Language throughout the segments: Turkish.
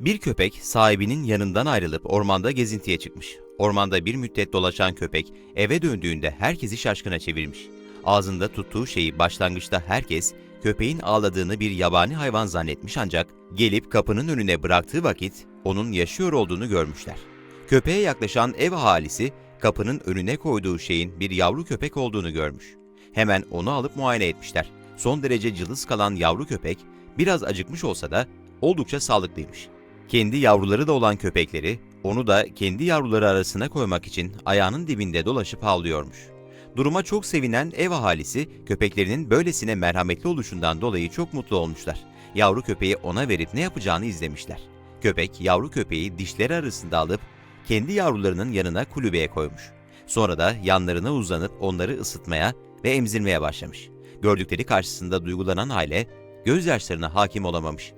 Bir köpek sahibinin yanından ayrılıp ormanda gezintiye çıkmış. Ormanda bir müddet dolaşan köpek eve döndüğünde herkesi şaşkına çevirmiş. Ağzında tuttuğu şeyi başlangıçta herkes köpeğin ağladığını bir yabani hayvan zannetmiş ancak gelip kapının önüne bıraktığı vakit onun yaşıyor olduğunu görmüşler. Köpeğe yaklaşan ev ahalisi kapının önüne koyduğu şeyin bir yavru köpek olduğunu görmüş. Hemen onu alıp muayene etmişler. Son derece cılız kalan yavru köpek biraz acıkmış olsa da oldukça sağlıklıymış. Kendi yavruları da olan köpekleri onu da kendi yavruları arasına koymak için ayağının dibinde dolaşıp havlıyormuş. Duruma çok sevinen ev ahalisi köpeklerinin böylesine merhametli oluşundan dolayı çok mutlu olmuşlar. Yavru köpeği ona verip ne yapacağını izlemişler. Köpek yavru köpeği dişleri arasında alıp kendi yavrularının yanına kulübeye koymuş. Sonra da yanlarına uzanıp onları ısıtmaya ve emzirmeye başlamış. Gördükleri karşısında duygulanan aile gözyaşlarına hakim olamamış.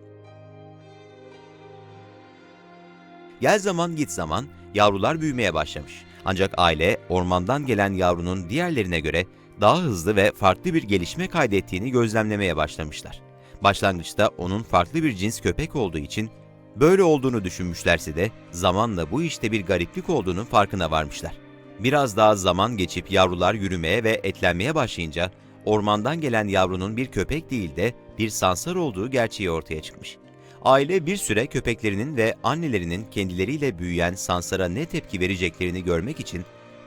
Gel zaman git zaman yavrular büyümeye başlamış. Ancak aile ormandan gelen yavrunun diğerlerine göre daha hızlı ve farklı bir gelişme kaydettiğini gözlemlemeye başlamışlar. Başlangıçta onun farklı bir cins köpek olduğu için böyle olduğunu düşünmüşlerse de zamanla bu işte bir gariplik olduğunun farkına varmışlar. Biraz daha zaman geçip yavrular yürümeye ve etlenmeye başlayınca ormandan gelen yavrunun bir köpek değil de bir sansar olduğu gerçeği ortaya çıkmış. Aile bir süre köpeklerinin ve annelerinin kendileriyle büyüyen Sansar'a ne tepki vereceklerini görmek için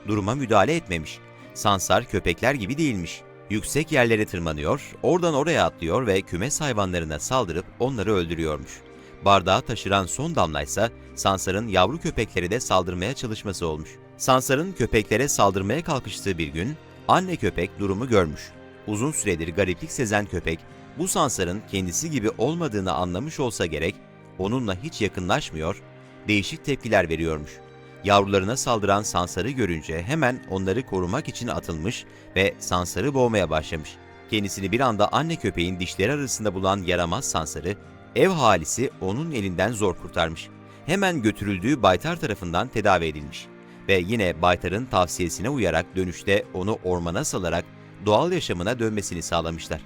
duruma müdahale etmemiş. Sansar köpekler gibi değilmiş. Yüksek yerlere tırmanıyor, oradan oraya atlıyor ve kümes hayvanlarına saldırıp onları öldürüyormuş. Bardağı taşıran son damlaysa Sansar'ın yavru köpeklere de saldırmaya çalışması olmuş. Sansar'ın köpeklere saldırmaya kalkıştığı bir gün anne köpek durumu görmüş. Uzun süredir gariplik sezen köpek bu Sansar'ın kendisi gibi olmadığını anlamış olsa gerek, onunla hiç yakınlaşmıyor, değişik tepkiler veriyormuş. Yavrularına saldıran Sansar'ı görünce hemen onları korumak için atılmış ve Sansar'ı boğmaya başlamış. Kendisini bir anda anne köpeğin dişleri arasında bulan yaramaz Sansar'ı, ev halisi onun elinden zor kurtarmış. Hemen götürüldüğü Baytar tarafından tedavi edilmiş. Ve yine Baytar'ın tavsiyesine uyarak dönüşte onu ormana salarak doğal yaşamına dönmesini sağlamışlar.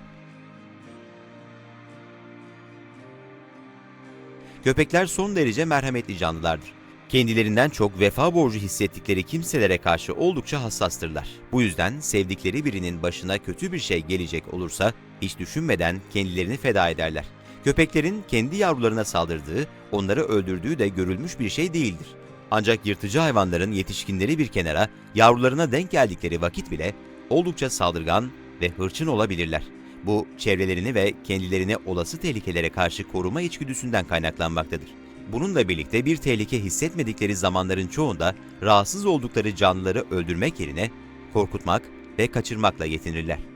Köpekler son derece merhametli canlılardır. Kendilerinden çok vefa borcu hissettikleri kimselere karşı oldukça hassastırlar. Bu yüzden sevdikleri birinin başına kötü bir şey gelecek olursa hiç düşünmeden kendilerini feda ederler. Köpeklerin kendi yavrularına saldırdığı, onları öldürdüğü de görülmüş bir şey değildir. Ancak yırtıcı hayvanların yetişkinleri bir kenara yavrularına denk geldikleri vakit bile oldukça saldırgan ve hırçın olabilirler. Bu çevrelerini ve kendilerini olası tehlikelere karşı koruma içgüdüsünden kaynaklanmaktadır. Bununla birlikte bir tehlike hissetmedikleri zamanların çoğunda rahatsız oldukları canlıları öldürmek yerine korkutmak ve kaçırmakla yetinirler.